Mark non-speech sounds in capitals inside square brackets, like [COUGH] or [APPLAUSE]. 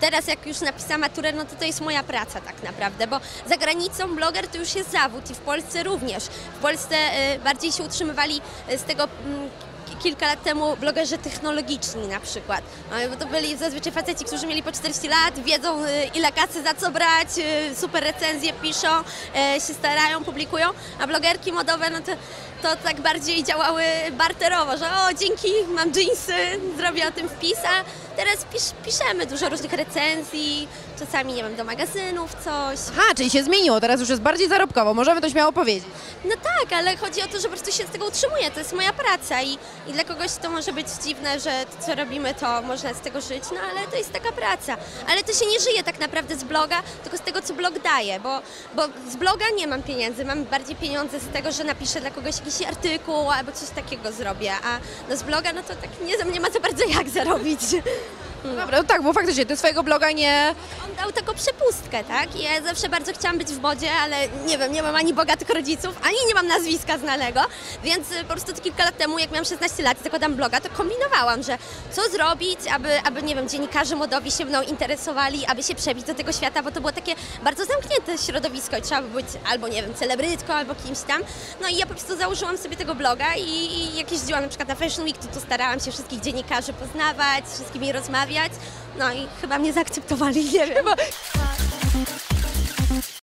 Teraz jak już napisałam maturę, no to to jest moja praca tak naprawdę, bo za granicą bloger to już jest zawód i w Polsce również. W Polsce y, bardziej się utrzymywali y, z tego mm, ki- kilka lat temu blogerzy technologiczni na przykład. No, bo to byli zazwyczaj faceci, którzy mieli po 40 lat, wiedzą y, ile kasy za co brać, super recenzje piszą, się starają, publikują, a blogerki modowe no to, to tak bardziej działały barterowo, że o dzięki mam jeansy, zrobię o tym wpis, a teraz pisz, piszemy dużo różnych recenzji, czasami nie wiem, do magazynów coś. Aha, czyli się zmieniło, teraz już jest bardziej zarobkowo, możemy to śmiało powiedzieć. No tak, ale chodzi o to, że po prostu się z tego utrzymuję. To jest moja praca i, i dla kogoś to może być dziwne, że to, co robimy, to można z tego żyć, no ale to jest taka praca. Ale to się nie żyje tak naprawdę z bloga, tylko z tego, co blog daje, bo, bo z bloga nie mam pieniędzy, mam bardziej pieniądze z tego, że napiszę dla kogoś jakiś artykuł albo coś takiego zrobię, a no z bloga, no to tak nie, nie ma za bardzo jak zarobić. Dobra, no tak, bo faktycznie ty swojego bloga nie... On dał taką przepustkę, tak? Ja zawsze bardzo chciałam być w modzie, ale nie wiem, nie mam ani bogatych rodziców, ani nie mam nazwiska znanego, więc y, po prostu to kilka lat temu, jak miałam 16 lat i zakładam bloga, to kombinowałam, że co zrobić, aby, aby, nie wiem, dziennikarze modowi się mną interesowali, aby się przebić do tego świata, bo to było takie bardzo zamknięte środowisko i trzeba by być albo, nie wiem, celebrytką, albo kimś tam. No i ja po prostu założyłam sobie tego bloga i, i jak jeździłam na przykład na Fashion Week, to, to starałam się wszystkich dziennikarzy poznawać, z wszystkimi rozmawiać, rozmawiać. No i chyba mnie zaakceptowali, [LAUGHS] nie wiem. Chyba.